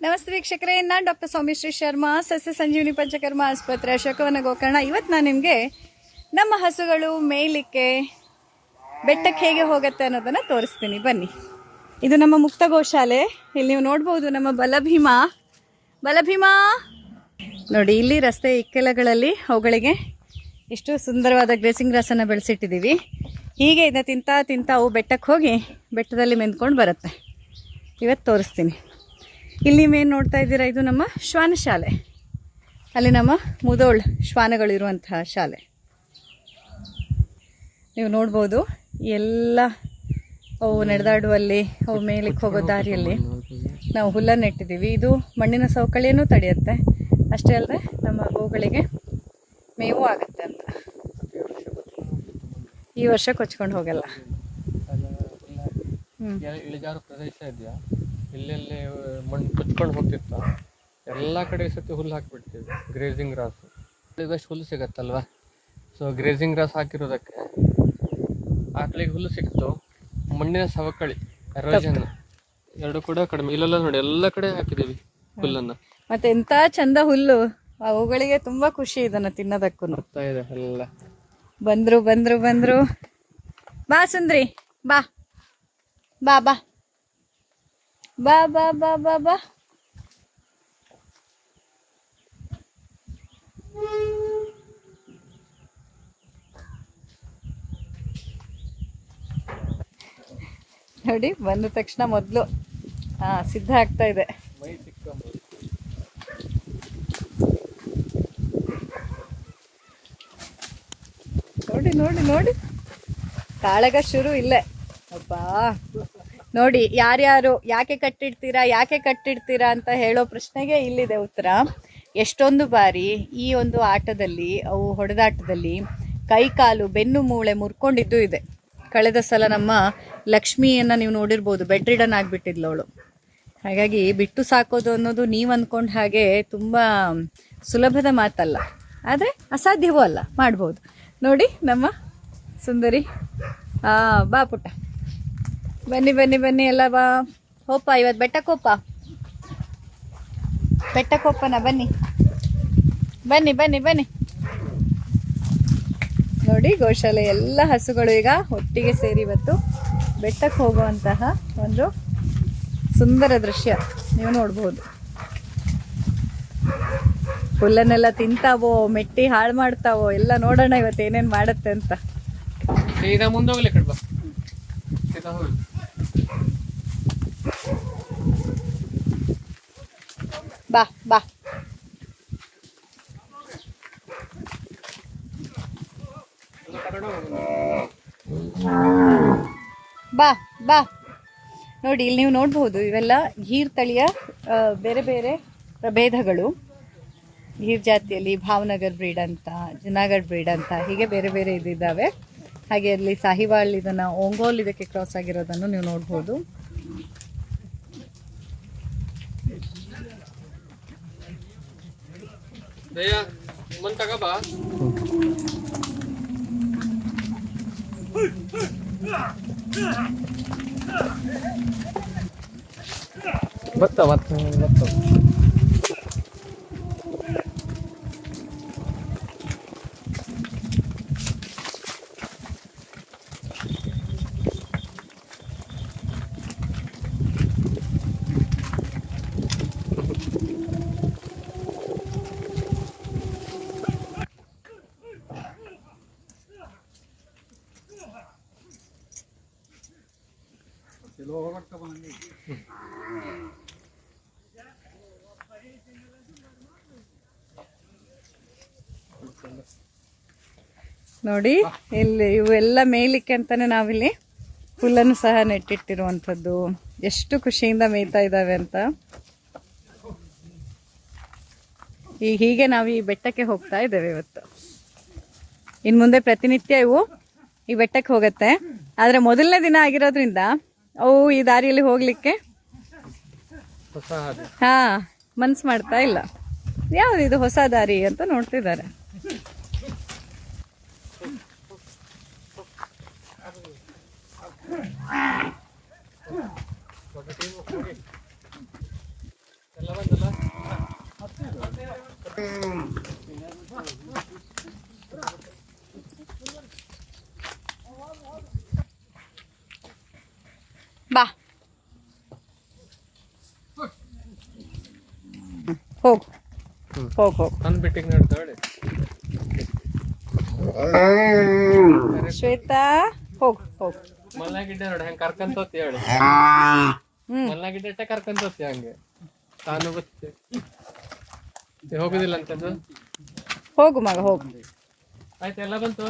ನಮಸ್ತೆ ವೀಕ್ಷಕರೇ, ನಾನು ಡಾಕ್ಟರ್ ಸೌಮಿಶ್ರೀ ಶರ್ಮಾ, ಸಸ್ಯ ಸಂಜೀವಿನಿ ಪಂಚಕರ್ಮ ಆಸ್ಪತ್ರೆ, ಅಶೋಕವನ ಗೋಕರ್ಣ. ಇವತ್ತು ನಾನು ನಿಮಗೆ ನಮ್ಮ ಹಸುಗಳು ಮೇಯ್ಲಿಕ್ಕೆ ಬೆಟ್ಟಕ್ಕೆ ಹೇಗೆ ಹೋಗುತ್ತೆ ಅನ್ನೋದನ್ನು ತೋರಿಸ್ತೀನಿ. ಬನ್ನಿ. ಇದು ನಮ್ಮ ಮುಕ್ತ ಗೋಶಾಲೆ. ಇಲ್ಲಿ ನೀವು ನೋಡ್ಬೋದು ನಮ್ಮ ಬಲಭೀಮ. ಬಲಭೀಮ! ನೋಡಿ, ಇಲ್ಲಿ ರಸ್ತೆ ಇಕ್ಕೆಲಗಳಲ್ಲಿ ಅವುಗಳಿಗೆ ಎಷ್ಟು ಸುಂದರವಾದ ಗ್ರೇಸಿಂಗ್ ಗ್ರಾಸನ್ನು ಬೆಳೆಸಿಟ್ಟಿದ್ದೀವಿ ಹೀಗೆ ಇದನ್ನ ತಿಂತಾ ತಿಂತಾ ಅವು ಬೆಟ್ಟಕ್ಕೆ ಹೋಗಿ ಬೆಟ್ಟದಲ್ಲಿ ಮೆಂದ್ಕೊಂಡು ಬರುತ್ತೆ. ಇವತ್ತು ತೋರಿಸ್ತೀನಿ. ಇಲ್ಲಿ ಮೇನ್ ನೋಡ್ತಾ ಇದ್ದೀರಾ, ಇದು ನಮ್ಮ ಶ್ವಾನ ಶಾಲೆ. ಅಲ್ಲಿ ನಮ್ಮ ಮುದೋಳ್ ಶ್ವಾನಗಳಿರುವಂತಹ ಶಾಲೆ. ನೀವು ನೋಡ್ಬೋದು, ಎಲ್ಲ ಅವು ನಡೆದಾಡುವಲ್ಲಿ, ಅವು ಮೇಲಕ್ಕೆ ಹೋಗೋ ದಾರಿಯಲ್ಲಿ ನಾವು ಹುಲ್ಲನ್ನು ನೆಟ್ಟಿದ್ದೀವಿ. ಇದು ಮಣ್ಣಿನ ಸವಕಳಿಯನ್ನು ತಡೆಯುತ್ತೆ. ಅಷ್ಟೇ ಅಲ್ಲದೆ ನಮ್ಮ ಗೋಗಳಿಗೆ ಮೇವು ಆಗುತ್ತೆ ಅಂತ. ಈ ವರ್ಷ ಕೊಚ್ಕೊಂಡು ಹೋಗಲ್ಲ. ಹ್ಞೂ ಎಲ್ಲೆಲ್ಲಿ ಮಣ್ಣು ಕೊಚ್ಕೊಂಡು ಹೋಗ್ತಿತ್ತು. ಎಲ್ಲ ಕಡೆ ಸತಿ ಹುಲ್ಲು ಹಾಕಿಬಿಡ್ತೀವಿ ಗ್ರೇಸಿಂಗ್ ಗ್ರಾಸ್ ಇದಷ್ಟು ಹುಲ್ಲು ಸಿಗತ್ತಲ್ವಾ? ಸೊ ಗ್ರೇಸಿಂಗ್ ಗ್ರಾಸ್ ಹಾಕಿರೋದಕ್ಕೆ ಆಕಳಿಗೆ ಹುಲ್ಲು ಸಿಕ್ತು. ಮಣ್ಣಿನ ಸವಕಳಿ ಎರೋಜನ್ ಎರಡು ಕೂಡ ಕಡಿಮೆ. ಇಲ್ಲೆಲ್ಲ ನೋಡಿ ಎಲ್ಲ ಕಡೆ ಹಾಕಿದ್ದೀವಿ ಹುಲ್ಲನ್ನು. ಮತ್ತೆ ಎಂತ ಚಂದ ಹುಲ್ಲು. ಅವುಗಳಿಗೆ ತುಂಬಾ ಖುಷಿ ಇದನ್ನ ತಿನ್ನೋದಕ್ಕೂ. ಬರ್ತಾ ಇದೆ ಎಲ್ಲ. ಬಂದ್ರು ಬಂದ್ರು ಬಂದ್ರು. ಬಾ ಸುಂದ್ರಿ ಬಾ. ಬಾ ಬಾ. ಬಾ ಬಾ ಬಾ ಬಾ ಬಾ. ನೋಡಿ, ಬಂದ ತಕ್ಷಣ ಮೊದಲು ಹಾ ಸಿದ್ಧ ಆಗ್ತಾ ಇದೆ. ನೋಡಿ ನೋಡಿ ನೋಡಿ. ಕಾಳಗ ಶುರು ಇಲ್ಲೇ. ಅಬ್ಬಾ. ನೋಡಿ, ಯಾರ್ಯಾರು ಯಾಕೆ ಕಟ್ಟಿಡ್ತೀರಾ ಯಾಕೆ ಕಟ್ಟಿಡ್ತೀರಾ ಅಂತ ಹೇಳೋ ಪ್ರಶ್ನೆಗೆ ಇಲ್ಲಿದೆ ಉತ್ತರ. ಎಷ್ಟೊಂದು ಬಾರಿ ಈ ಒಂದು ಆಟದಲ್ಲಿ, ಅವು ಹೊಡೆದಾಟದಲ್ಲಿ ಕೈ ಕಾಲು ಬೆನ್ನು ಮೂಳೆ ಮುರ್ಕೊಂಡಿದ್ದು ಇದೆ. ಕಳೆದ ಸಲ ನಮ್ಮ ಲಕ್ಷ್ಮಿಯನ್ನ ನೀವು ನೋಡಿರ್ಬೋದು ಬೆಡ್ ರಿಡನ್ ಅವಳು. ಹಾಗಾಗಿ ಬಿಟ್ಟು ಸಾಕೋದು ಅನ್ನೋದು ನೀವು ಅಂದ್ಕೊಂಡು ಹಾಗೆ ತುಂಬ ಸುಲಭದ ಮಾತಲ್ಲ. ಆದರೆ ಅಸಾಧ್ಯವೂ ಅಲ್ಲ, ಮಾಡ್ಬೋದು. ನೋಡಿ, ನಮ್ಮ ಸುಂದರಿ ಬಾ ಪುಟ್ಟ ಬನ್ನಿ ಬನ್ನಿ ಬನ್ನಿ ಎಲ್ಲ ಬಾ. ಹೋಪ ಇವತ್ತು ಬೆಟ್ಟಕ್ಕೆ ಬೆಟ್ಟಕ್ಕೋಪನ ಬನ್ನಿ. ಬನ್ನಿ ಬನ್ನಿ ಬನ್ನಿ. ನೋಡಿ ಗೋಶಾಲೆ, ಎಲ್ಲ ಹಸುಗಳು ಈಗ ಒಟ್ಟಿಗೆ ಸೇರಿ ಇವತ್ತು ಬೆಟ್ಟಕ್ಕೆ ಹೋಗುವಂತಹ ಒಂದು ಸುಂದರ ದೃಶ್ಯ. ನೀವು ನೋಡ್ಬೋದು. ಹುಲ್ಲನ್ನೆಲ್ಲ ತಿಂತಾವೋ, ಮೆಟ್ಟಿ ಹಾಳು ಮಾಡ್ತಾವೋ, ಎಲ್ಲ ನೋಡೋಣ ಇವತ್ತು ಏನೇನು ಮಾಡುತ್ತೆ ಅಂತ. ಬಾ ಬಾ ಬಾ ಬಾ ನೋಡಿ, ಇಲ್ಲಿ ನೀವು ನೋಡ್ಬೋದು ಇವೆಲ್ಲ ಗೀರ್ ತಳಿಯ ಬೇರೆ ಬೇರೆ ಪ್ರಭೇದಗಳು. ಗೀರ್ ಜಾತಿಯಲ್ಲಿ ಭಾವನಗರ್ ಬ್ರೀಡ್ ಅಂತ ಜುನಾಗಢ್ ಬ್ರೀಡ್ ಅಂತ, ಹೀಗೆ ಬೇರೆ ಬೇರೆ ಇದಿದ್ದಾವೆ. ಹಾಗೆ ಅಲ್ಲಿ ಸಾಹಿವಾಳ್ ಇದನ್ನು, ಓಂಗೋಲ್ ಇದಕ್ಕೆ ಕ್ರಾಸ್ ಆಗಿರೋದನ್ನು ನೀವು ನೋಡ್ಬೋದು Daya, kumanta ka ba? Ba't to? Ba't to? Ba't to? ನೋಡಿ, ಇಲ್ಲಿ ಇವೆಲ್ಲ ಮೇಯ್ಲಿಕ್ಕೆ ಅಂತಾನೆ ನಾವಿಲ್ಲಿ ಹುಲ್ಲನ್ನು ಸಹ ನೆಟ್ಟಿಟ್ಟಿರುವಂಥದ್ದು. ಎಷ್ಟು ಖುಷಿಯಿಂದ ಮೇಯ್ತಾ ಇದ್ದಾವೆ ಅಂತ. ಈ ಹೀಗೆ ನಾವು ಈ ಬೆಟ್ಟಕ್ಕೆ ಹೋಗ್ತಾ ಇದ್ದೇವೆ ಇವತ್ತು. ಇನ್ನು ಮುಂದೆ ಪ್ರತಿನಿತ್ಯ ಇವು ಈ ಬೆಟ್ಟಕ್ಕೆ ಹೋಗುತ್ತೆ. ಆದರೆ ಮೊದಲನೇ ದಿನ ಆಗಿರೋದ್ರಿಂದ ಅವು ಈ ದಾರಿಯಲ್ಲಿ ಹೋಗ್ಲಿಕ್ಕೆ? ಹಾ ಮನ್ಸು ಮಾಡ್ತಾ ಇಲ್ಲ. ಯಾವ್ದು ಇದು ಹೊಸ ದಾರಿ ಅಂತ ನೋಡ್ತಿದ್ದಾರೆ. ಹೋಗು. ಹೋಗ ಹೋಗ್. ತಂದು ಬಿಟ್ಟಿಗೆ ನೋಡ್ತಾಳೆ ಶ್ವೇತಾ ಹೋಗ ಹೋಗ. ಮಲ್ನಾಗಿಡ್ಡೆ ನೋಡಿ ಹೆಂಗೆ ಕರ್ಕೊಂತ ಹೋತಿ ಹೇಳಿ. ಮಲ್ನಾಗಿಡ್ಡೆ ಕರ್ಕೊಂತ ಹೋತಿ ಹಂಗೆ? ತಾನು ಬತ್ತೆ ಹೋಗುದಿಲ್ಲ ಅಂತದ್ದು? ಹೋಗು ಮಗ ಹೋಗು. ಆಯ್ತು ಎಲ್ಲ ಬಂತು?